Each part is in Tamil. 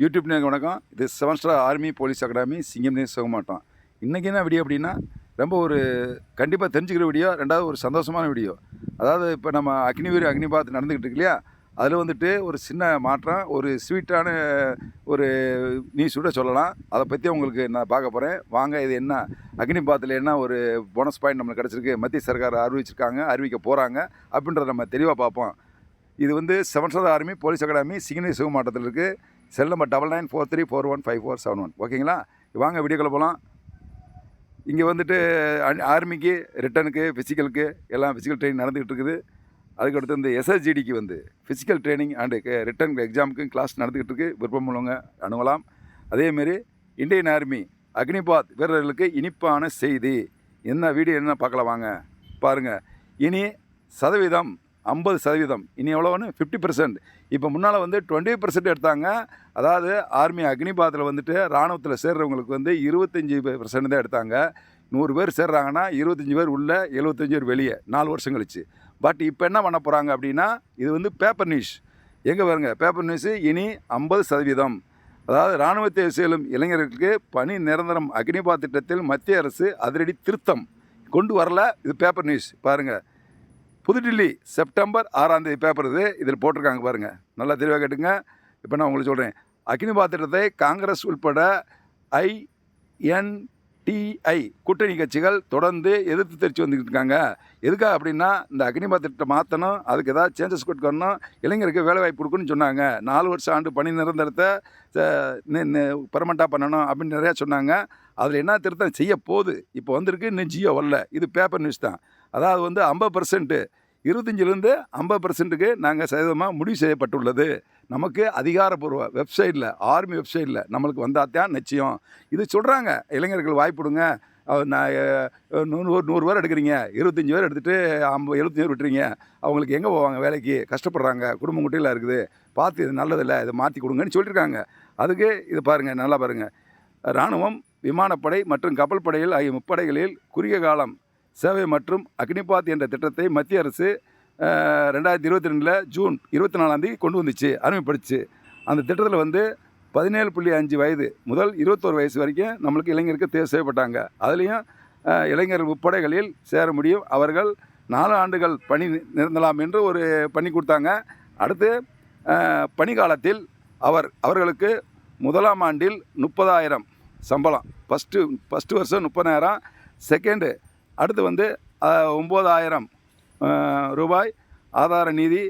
யூடியூப் நேருக்கு வணக்கம். இது seven star army police academy சிங்கம் நேர் சுகமாட்டம். இன்றைக்கி என்ன வீடியோ அப்படின்னா ரொம்ப ஒரு கண்டிப்பாக தெரிஞ்சுக்கிற வீடியோ ரெண்டாவது ஒரு சந்தோஷமான வீடியோ அதாவது இப்போ நம்ம அக்னிவீர் அக்னிபாத் நடந்துக்கிட்டு இருக்கு இல்லையா? அதில் வந்துட்டு ஒரு சின்ன மாற்றம் ஒரு ஸ்வீட்டான ஒரு நியூஸ் கூட சொல்லலாம். அதை பற்றி உங்களுக்கு நான் பார்க்க போகிறேன் வாங்க இது என்ன? அக்னிபாத்தில் என்ன ஒரு போனஸ் பாயிண்ட் நம்மளுக்கு கிடச்சிருக்கு? மத்திய சர்க்கார் அறிவிச்சிருக்காங்க அறிவிக்க போகிறாங்க அப்படின்றத நம்ம தெளிவாக பார்ப்போம். இது வந்து seven star army police academy சிங்கனி சிவ மாவட்டத்தில் இருக்குது cell number double nine four three four one five four seven one. ஓகேங்களா? வாங்க வீடியோக்குள்ளே போகலாம் இங்கே வந்துட்டு ஆர்மிக்கு ரிட்டனுக்கு ஃபிசிக்கலுக்கு எல்லாம் ஃபிசிக்கல் ட்ரைனிங் நடந்துகிட்டு இருக்குது. அதுக்கடுத்து இந்த எஸ்எஸ்ஜிடிக்கு வந்து ஃபிசிக்கல் ட்ரைனிங் அண்டு ரிட்டன் எக்ஸாமுக்கும் கிளாஸ் நடந்துக்கிட்டு இருக்குது விருப்பம் உள்ளவங்க அணுகலாம். அதேமாரி இந்தியன் ஆர்மி அக்னிபாத் வீரர்களுக்கு இனிப்பான செய்தி. என்ன வீடியோ என்ன பார்க்கலாம் வாங்க. பாருங்கள் இனி சதவீதம் ஐம்பது சதவீதம். இனி எவ்வளோன்னு ஃபிஃப்டி பர்சன்ட் இப்போ முன்னால் வந்து டுவெண்ட்டி பர்சன்ட் எடுத்தாங்க. அதாவது ஆர்மி அக்னிபாத்தில் வந்துட்டு இராணுவத்தில் சேர்றவங்களுக்கு வந்து இருபத்தஞ்சி பர்சன்ட் தான் எடுத்தாங்க. நூறு பேர் சேர்றாங்கன்னா இருபத்தஞ்சி பேர் உள்ளே எழுபத்தஞ்சி பேர் வெளியே. நாலு வருஷம் கழிச்சு. பட் இப்போ என்ன பண்ண போகிறாங்க அப்படின்னா இது வந்து பேப்பர் நியூஸ் எங்கே பாருங்க பேப்பர் நியூஸு இனி ஐம்பது சதவீதம். அதாவது இராணுவத்தை செல்லும் இளைஞர்களுக்கு பணி நிரந்தரம் அக்னிபாத் திட்டத்தில் மத்திய அரசு அதிரடி திருத்தம். கொண்டு வரல இது பேப்பர் நியூஸ் பாருங்கள் புதுடில்லி செப்டம்பர் ஆறாம் தேதி பேப்பர் இது. இதில் போட்டிருக்காங்க பாருங்கள் நல்லா தெளிவாக கேட்டுங்க. இப்போ நான் உங்களுக்கு சொல்கிறேன் அக்னிபாத் திட்டத்தை காங்கிரஸ் உள்பட ஐஎன்டிஐ கூட்டணி கட்சிகள் தொடர்ந்து எதிர்த்து தெரிவித்து வந்துக்கிட்டு இருக்காங்க. எதுக்காக அப்படின்னா இந்த அக்னிபாத் திட்டத்தை மாற்றணும் அதுக்கு ஏதாவது சேஞ்சஸ் கொண்டு வரணும் இளைஞருக்கு வேலை வாய்ப்பு கொடுக்கணும்னு சொன்னாங்க. நாலு வருஷம் ஆண்டு பணி நிரந்தரத்தை பர்மனெண்ட்டாக பண்ணணும் அப்படின்னு நிறையா சொன்னாங்க. அதில் என்ன திருத்தம் செய்ய போகுது இப்போ வந்திருக்கு இன்னும் ஜியோ வரல. இது பேப்பர் நியூஸ் தான். அதாவது வந்து ஐம்பது பர்சன்ட்டு இருபத்தஞ்சிலேருந்து ஐம்பது பர்சன்ட்டுக்கு நாங்கள் சதவீதமாக முடிவு செய்யப்பட்டுள்ளது. நமக்கு அதிகாரப்பூர்வ வெப்சைட்டில் ஆர்மி வெப்சைட்டில் நம்மளுக்கு வந்தால் தான் நிச்சயம். இது சொல்கிறாங்க இளைஞர்கள் வாய்ப்புடுங்க நான் நூறு நூறு பேர் எடுக்கிறீங்க. இருபத்தஞ்சி பேர் எடுத்துகிட்டு ஐம்பது எழுபத்தஞ்சி பேர் விட்டுறீங்க. அவங்களுக்கு எங்கே போவாங்க வேலைக்கு? கஷ்டப்படுறாங்க. குடும்பம் குட்டியில் இருக்குது. பார்த்து இது நல்லதில்லை. இதை மாற்றி கொடுங்கன்னு சொல்லியிருக்காங்க. அதுக்கு இது பாருங்கள் நல்லா பாருங்கள் இராணுவம் விமானப்படை மற்றும் கப்பல் படையில் ஆகிய முப்படைகளில் குறுகிய காலம் சேவை மற்றும் அக்னிபாத் என்ற திட்டத்தை மத்திய அரசு ரெண்டாயிரத்தி இருபத்தி ரெண்டில் ஜூன் இருபத்தி நாலாந்தேதி கொண்டு வந்துச்சு அருமைப்படுச்சு அந்த திட்டத்தில் வந்து பதினேழு புள்ளி அஞ்சு வயது முதல் இருபத்தோரு வயசு வரைக்கும் நம்மளுக்கு இளைஞருக்கு தேர்வு செய்யப்பட்டாங்க அதுலேயும் இளைஞர் இளைஞர்கள் முப்படைகளில் சேர முடியும். அவர்கள் நாலு ஆண்டுகள் பணி நிறந்தலாம் என்று ஒரு பண்ணி கொடுத்தாங்க. அடுத்து பணி பணிக்காலத்தில் அவர் அவர்களுக்கு முதலாம் ஆண்டில் முப்பதாயிரம் சம்பளம். ஃபஸ்ட்டு ஃபஸ்ட்டு வருஷம் முப்பதாயிரம் செகண்டு அடுத்து வந்து ஒம்பதாயிரம் ரூபாய் ஆதார நிதி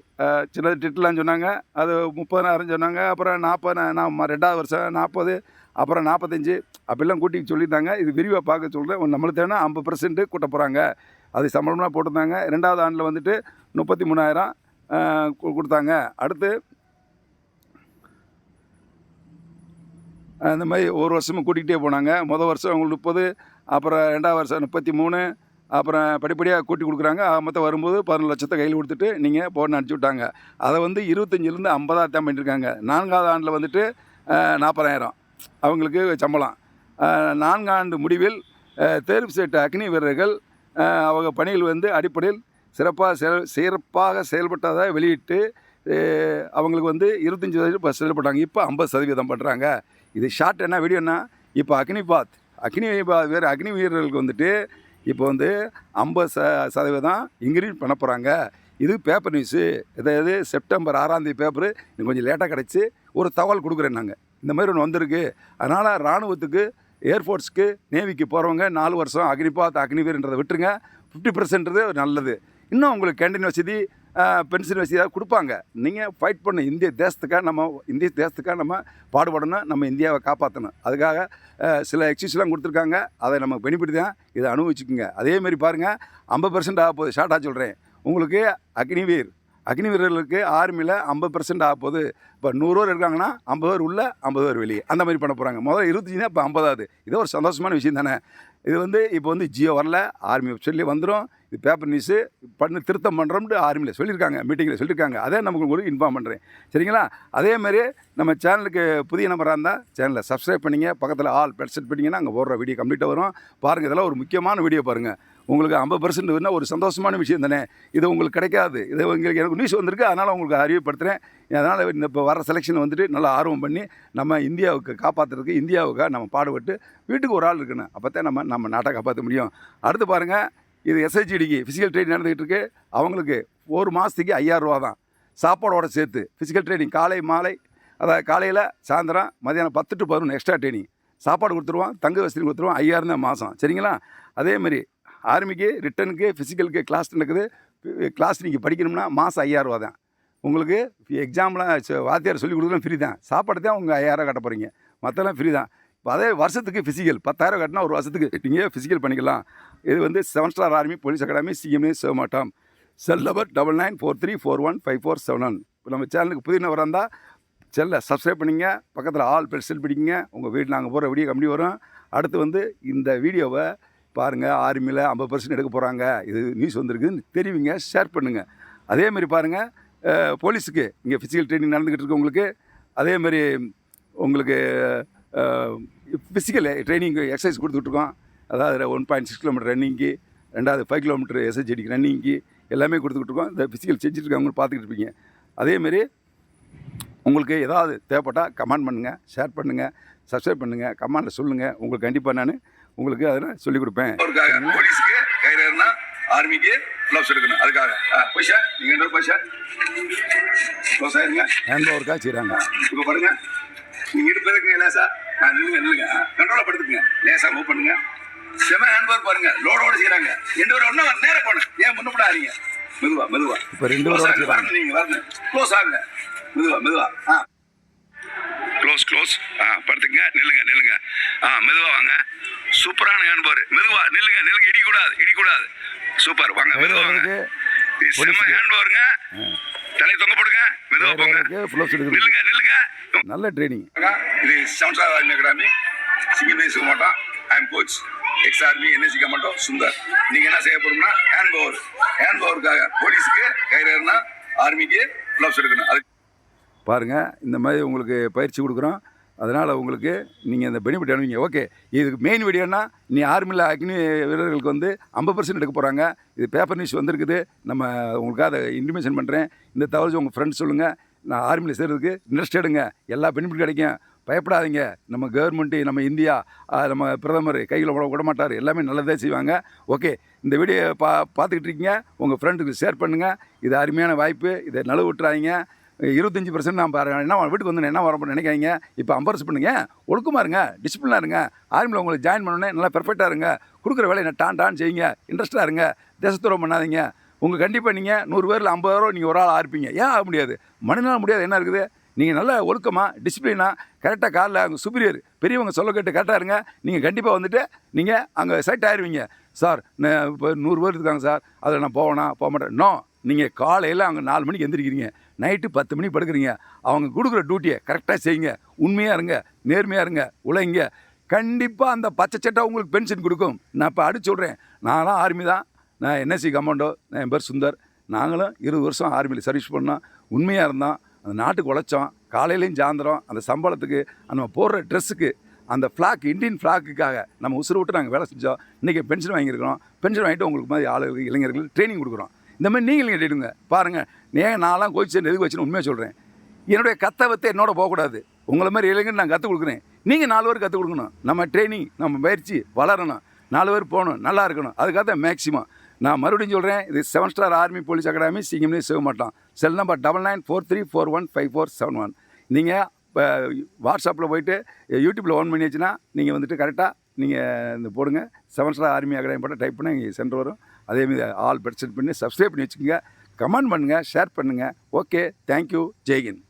சின்னது டிட்லான்னு சொன்னாங்க அது முப்பதாயிரம் சொன்னாங்க அப்புறம் நாற்பது நான் ரெண்டாவது வருஷம் நாற்பது அப்புறம் நாற்பத்தஞ்சு அப்படிலாம் கூட்டி சொல்லியிருந்தாங்க. இது விரிவாக பார்க்க சொல்கிறேன் நம்மளுக்கு தேவைன்னா ஐம்பது பர்சன்ட்டு கூட்ட போகிறாங்க அது சம்பளம்லாம் போட்டிருந்தாங்க. ரெண்டாவது ஆண்டில் வந்துட்டு முப்பத்தி மூணாயிரம் கொடுத்தாங்க. அடுத்து அந்த மாதிரி ஒரு வருஷமும் கூட்டிகிட்டே போனாங்க. மொதல் வருஷம் அவங்களுக்கு முப்பது அப்புறம் ரெண்டாவது வருஷம் முப்பத்தி மூணு அப்புறம் படிப்படியாக கூட்டி கொடுக்குறாங்க. மொத்தம் வரும்போது பதினொரு லட்சத்தை கையில் கொடுத்துட்டு நீங்கள் போன அனுப்பிச்சி விட்டாங்க. அதை வந்து இருபத்தஞ்சிலேருந்து ஐம்பதாக தான் பண்ணியிருக்காங்க. நான்காவது ஆண்டில் வந்துட்டு நாற்பதாயிரம் அவங்களுக்கு சம்பளம். நான்காண்டு முடிவில் தேர்வு செய்யப்பட்ட அக்னி வீரர்கள் அவங்க பணியில் வந்து அடிப்படையில் சிறப்பாக செயல் சிறப்பாக செயல்பட்டதை வெளியிட்டு அவங்களுக்கு வந்து இருபத்தஞ்சி சதவீதம் செயல்பட்டாங்க இப்போ ஐம்பது சதவீதம் பண்ணுறாங்க இது ஷார்ட் என்ன வீடியோன்னா இப்போ இப்போ அக்னிபாத். அக்னி பா- வீர அக்னி வீரர்களுக்கு வந்துட்டு இப்போ வந்து ஐம்பது ச சதவீதம் இன்க்ரீஸ் பண்ண போகிறாங்க இது பேப்பர் நியூஸு அதாவது செப்டம்பர் ஆறாந்தேதி பேப்பரு எனக்கு கொஞ்சம் லேட்டாக கிடச்சி ஒரு தகவல் கொடுக்குறேன் நாங்கள் இந்த மாதிரி ஒன்று வந்திருக்கு. அதனால் இராணுவத்துக்கு ஏர்ஃபோர்ஸ்க்கு நேவிக்கு போகிறவங்க நாலு வருஷம் அக்னிபாத் அக்னிவீர்ன்றதை விட்டுருங்க. ஃபிஃப்டி பர்சன்ட்றது நல்லது. இன்னும் உங்களுக்கு கேண்டீன் வசதி பென்ஷன் வசதி ஏதாவது கொடுப்பாங்க. நீங்கள் ஃபைட் பண்ண இந்திய தேசத்துக்காக நம்ம இந்திய தேசத்துக்காக நம்ம பாடுபடணும் நம்ம இந்தியாவை காப்பாற்றணும் அதுக்காக சில எக்ஸிஸ்லாம் கொடுத்துருக்காங்க. அதை நம்ம பெனிஃபிட் தான் இதை அனுபவிச்சுக்கோங்க. அதேமாரி பாருங்கள் ஐம்பது பர்சன்ட் ஆக போகுது. ஷார்ட்டாக சொல்கிறேன் உங்களுக்கு அக்னிவீர் அக்னி வீரர்களுக்கு ஆர்மியில் ஐம்பது பர்சன்ட் ஆக போகுது. இப்போ நூறு பேர் இருக்காங்கன்னா ஐம்பது பேர் உள்ள ஐம்பது பேர் வெளியே. அந்த மாதிரி பண்ண போகிறாங்க முதல்ல இருபத்தஞ்சுனா இப்போ ஐம்பதாவது. இது ஒரு சந்தோஷமான விஷயம் தானே. இது வந்து இப்போ வந்து ஜியோ வரல. ஆர்மி வெப்சைட்லேயே வந்துடும் இது பேப்பர் நியூஸு பண்ணு திருத்தம் பண்ணுறோம்னு ஆர்மியில் சொல்லியிருக்காங்க மீட்டிங்கில் சொல்லியிருக்காங்க. அதே நமக்கு உங்களுக்கு இன்ஃபார்ம் பண்ணுறேன் சரிங்களா? அதே மாதிரி நம்ம சேனலுக்கு புதிய நம்பராக இருந்தால் சேனலை சப்ஸ்கிரைப் பண்ணிங்க பக்கத்தில் ஆல் பெட் செட் பண்ணிங்கன்னா அங்கே போடுற வீடியோ கம்ப்ளீட்டாக வரும். பாருங்கள் இதெல்லாம் ஒரு முக்கியமான வீடியோ பாருங்கள் உங்களுக்கு ஐம்பது பர்சன்ட் ஒரு சந்தோஷமான விஷயம் தானே. இது உங்களுக்கு கிடைக்காது. இது உங்களுக்கு எனக்கு நியூஸ் வந்திருக்கு அதனால் உங்களுக்கு அறிவுப்படுத்துகிறேன் அதனால் இந்த இப்போ வர செலெக்ஷன் வந்துட்டு நல்லா ஆர்வம் பண்ணி நம்ம இந்தியாவுக்கு காப்பாற்றுறதுக்கு இந்தியாவுக்காக நம்ம பாடுபட்டு வீட்டுக்கு ஒரு ஆள் இருக்கணும். அப்போ தான் நம்ம நம்ம நாட்டை காப்பாற்ற முடியும். அடுத்து பாருங்கள் இது எஸ்ஹெச்டிக்கு ஃபிசிக்கல் ட்ரைனிங் நடந்துகிட்டு இருக்கு. அவங்களுக்கு ஒரு மாதத்துக்கு ஐயாயிரரூவா தான். சாப்பாடோட சேர்த்து ஃபிசிக்கல் ட்ரைனிங் காலை மாலை அதாவது காலையில் சாயந்தரம் மதியானம் பத்து டு பதினொன்று எக்ஸ்ட்ரா ட்ரைனிங் சாப்பாடு கொடுத்துருவோம் தங்க வசதி கொடுத்துருவோம் ஐயாயிரம் தான் மாதம் சரிங்களா? அதேமாரி ஆர்மிக்கு ரிட்டனுக்கு ஃபிசிக்கலுக்கு கிளாஸ் நடக்குது. கிளாஸ் நீங்கள் படிக்கணும்னா மாதம் ஐயாயிரரூவா தான். உங்களுக்கு எக்ஸாம்லாம் வாத்தியார் சொல்லி கொடுக்குறதும் ஃப்ரீ தான். சாப்பாடு தான் உங்கள் ஐயாயிரம் கட்ட போகிறீங்க மற்றெல்லாம் ஃப்ரீ தான். அதே வருஷத்துக்கு ஃபிசிக்கல் பத்தாயிரம் கட்டினா ஒரு வருஷத்துக்கு நீங்கள் ஃபிசிக்கல் பண்ணிக்கலாம். இது வந்து seven star army police academy CMA சிவமாட்டம் cell number double nine four three four one five four seven one இப்போ நம்ம சேனலுக்கு புதினவர் இருந்தால் செல்லை சப்ஸ்கிரைப் பண்ணிங்க பக்கத்தில் ஆல் பெல் செல் உங்கள் வீட்டில் நாங்கள் போகிற வீடியோ கம்பெனி வரும். அடுத்து வந்து இந்த வீடியோவை பாருங்கள் ஆர்மியில் ஐம்பது பர்சன்ட் எடுக்க போகிறாங்க இது நியூஸ் வந்திருக்குன்னு தெரிவிங்க ஷேர் பண்ணுங்கள் அதேமாரி பாருங்கள் போலீஸுக்கு இங்கே ஃபிசிக்கல் ட்ரைனிங் நடந்துக்கிட்டு இருக்கு உங்களுக்கு. அதேமாரி உங்களுக்கு ஃபிசிக்கல் ட்ரைனிங் எக்ஸசைஸ் கொடுத்துட்ருக்கோம். அதாவது ஒன் பாயிண்ட் சிக்ஸ் கிலோமீட்டர் ரன்னிங்க்கு ரெண்டாவது ஃபைவ் கிலோமீட்டர் எஸ்ஹெச்டிக்கு ரன்னிங்க்கு எல்லாமே கொடுத்துக்கிட்டு இருக்கோம் இந்த ஃபிசிக்கல் இருக்காங்க பார்த்துக்கிட்டு இருப்பீங்க அதேமாரி உங்களுக்கு ஏதாவது தேவைப்பட்டால் கமெண்ட் பண்ணுங்கள் ஷேர் பண்ணுங்கள் சப்ஸ்கிரைப் பண்ணுங்கள் கமெண்டில் சொல்லுங்கள் உங்களுக்கு கண்டிப்பாக நான் உங்களுக்கு அதில் சொல்லிக் கொடுப்பேன். போலீஸுக்கு கைரேர்னா ஆர்மிக்கு க்ளவுஸ் எடுக்கணும். அதுக்காக. பொய்ஷா நீங்கள் பொய்ஷா க்ளோஸ் ஆயிருங்க. ஹேண்ட் ஓவருக்காக செய்கிறாங்க இப்போ பாருங்க. நீங்கள் இடுப்பு இருக்குங்க ஆ நில்லுங்க நில்லுங்க. லேசாக மூவ் பண்ணுங்க. செம ஹேண்ட் ஒர்க் பாருங்க. லோடோட செய்கிறாங்க ரெண்டு பேரும் ஒன்றா நேரம் போன ஏன் முன்னப்படாதீங்க மெதுவா மெதுவா. இப்போ ரெண்டு பேரும் செய்கிறாங்க நீங்கள் வரணும் க்ளோஸ் ஆகுங்க. மெதுவா மெதுவா. ஆ. க்ளோஸ் க்ளோஸ் ஆ படுத்துங்க நில்லுங்க நில்லுங்க. ஆ மெதுவா வாங்க. சூப்பரான ஹேண்ட் பார் மெதுவா நில்லுங்க நில்லுங்க. இடிக்கூடாது இடிக்கூடாது. சூப்பர். வாங்க மெதுவா வாங்க. செம்ம ஹேண்ட் பாருங்க தலையை தொங்க போடுங்க. மெதுவா போங்க. நில்லுங்க நில்லுங்க. நல்ல ட்ரைனிங் இது செவன் ஸ்டார் ஆர்மி அகாடமி சிங்கமே செய்ய மாட்டோம் I am coach ex army என்ன மாட்டோம் சுந்தர். நீங்க என்ன செய்ய போறோம்னா ஹேண்ட் பவர் ஹேண்ட் பவருக்காக போலீஸுக்கு கைரேர்னா ஆர்மிக்கு க்ளவுஸ் எடுக்கணும். அதுக்கு பாருங்கள் இந்த மாதிரி உங்களுக்கு பயிற்சி கொடுக்குறோம். அதனால் உங்களுக்கு நீங்கள் இந்த பெனிஃபிட் அனுப்பிங்க ஓகே இதுக்கு மெயின் வீடியோனா நீ ஆர்மியில் அக்னி வீரர்களுக்கு வந்து ஐம்பது பர்சன்ட் எடுக்க போகிறாங்க இது பேப்பர் நியூஸ் வந்திருக்குது. நம்ம உங்களுக்காக அதை இன்டிமேஷன் பண்ணுறேன் இந்த தகவல் உங்கள் ஃப்ரெண்ட்ஸ் சொல்லுங்கள் நான் ஆர்மியில் சேர்றதுக்கு இன்ட்ரெஸ்ட் எடுங்க. எல்லா பெனிஃபிட் கிடைக்கும். பயப்படாதீங்க. நம்ம கவர்மெண்ட்டு நம்ம இந்தியா நம்ம பிரதமர் கையில் விட விட மாட்டார். எல்லாமே நல்லதே செய்வாங்க. ஓகே இந்த வீடியோ பா பார்த்துக்கிட்டு இருக்கீங்க. உங்கள் ஃப்ரெண்டுக்கு ஷேர் பண்ணுங்கள் இது அருமையான வாய்ப்பு. இதை நழுவு விட்டுறாங்க இருபத்தஞ்சி பர்சன்ட் நான் பாரு என்ன வீட்டுக்கு வந்து என்ன வரப்போ நினைக்காங்க இப்போ அம்பரஸ் பண்ணுங்க. ஒழுக்கமாக இருங்க. டிசிப்ளினாக இருங்க. ஆர்மியில் உங்களுக்கு ஜாயின் பண்ணோன்னே நல்லா பெர்ஃபெக்டாக இருங்க. கொடுக்குற வேலையை டான் டான் செய்யுங்க. இன்ட்ரெஸ்ட்டாக இருங்க. தேசத்துறவு பண்ணாதீங்க. உங்கள் கண்டிப்பாக நீங்கள் நூறு பேரில் ஐம்பது ரூபா நீங்கள் ஒரு ஆள் ஆர்ப்பீங்க ஏன் ஆக முடியாது? மனிதனால் முடியாது. என்ன இருக்குது? நீங்கள் நல்ல ஒழுக்கமாக டிசிப்ளினாக கரெக்டாக காலில் அங்கே சுப்பீரியர் பெரியவங்க சொல்ல கேட்டு கரெக்டாக இருங்க. நீங்கள் கண்டிப்பாக வந்துட்டு நீங்கள் அங்கே செட் ஆயிடுவீங்க சார் நான் இப்போ நூறு பேர் இருக்காங்க சார். அதில் நான் போவேனா? போக மாட்டேன். நோ நீங்கள் காலையில் அங்கே நாலு மணிக்கு எந்திரிக்கிறீங்க. நைட்டு பத்து மணிக்கு படுக்கிறீங்க. அவங்க கொடுக்குற டியூட்டியை கரெக்டாக செய்யுங்க. உண்மையாக இருங்க. நேர்மையாக இருங்க. உழைங்க. கண்டிப்பாக அந்த பச்சை சட்டை உங்களுக்கு பென்ஷன் கொடுக்கும். நான் இப்போ அடிச்சு சொல்கிறேன் நான்லாம் ஆர்மி தான். நான் என்எஸ்சி கமாண்டோ? நான் என் பேர் சுந்தர். நாங்களும் இருபது வருஷம் ஆர்மியில் சர்வீஸ் பண்ணோம். உண்மையாக இருந்தோம். அந்த நாட்டுக்கு உழைச்சோம். காலையிலையும் சாயந்தரம் அந்த சம்பளத்துக்கு நம்ம போடுற ட்ரெஸ்ஸுக்கு அந்த ஃப்ளாக் இந்தியன் ஃப்ளாக்குக்காக நம்ம உசுறு விட்டு நாங்கள் வேலை செஞ்சோம். இன்றைக்கி பென்ஷன் வாங்கியிருக்கிறோம். பென்ஷன் வாங்கிட்டு உங்களுக்கு மாதிரி ஆளுகளுக்கு இளைஞர்களுக்கு ட்ரைனிங் கொடுக்குறோம். இந்த மாதிரி நீங்கள் கேட்டுடுங்க பாருங்கள் ஏன் நான்லாம் கோச்சு எதுக்கு வச்சுன்னு உண்மையாக சொல்கிறேன் என்னுடைய கத்தவத்தை என்னோட போகக்கூடாது உங்களை மாதிரி இளைஞர் நான் கற்றுக் கொடுக்குறேன். நீங்கள் நாலு பேர் கற்றுக் கொடுக்கணும். நம்ம ட்ரைனிங் நம்ம பயிற்சி வளரணும். நாலு பேர் போகணும். நல்லா இருக்கணும். அதுக்காக தான் மேக்ஸிமம் நான் மறுபடியும் சொல்கிறேன் இது seven star army police academy சிங்கம்னே சிவ மாட்டோம் cell number double nine four three four one five four seven one நீங்கள் இப்போ வாட்ஸ்அப்பில் போயிட்டு யூடியூப்பில் ஓன் பண்ணியாச்சுன்னா நீங்கள் வந்துட்டு கரெக்டாக நீங்கள் இந்த போடுங்க. செவன் ஸ்டார் ஆர்மி அகாடமி போட்டு டைப் பண்ணி இங்கே சென்று வரும். அதேமாதிரி ஆல் பெட் செட் பண்ணி சப்ஸ்கிரைப் பண்ணி வச்சுக்கோங்க. கமெண்ட் பண்ணுங்கள் ஷேர் பண்ணுங்கள் ஓகே தேங்க்யூ ஜெய்ஹிந்த்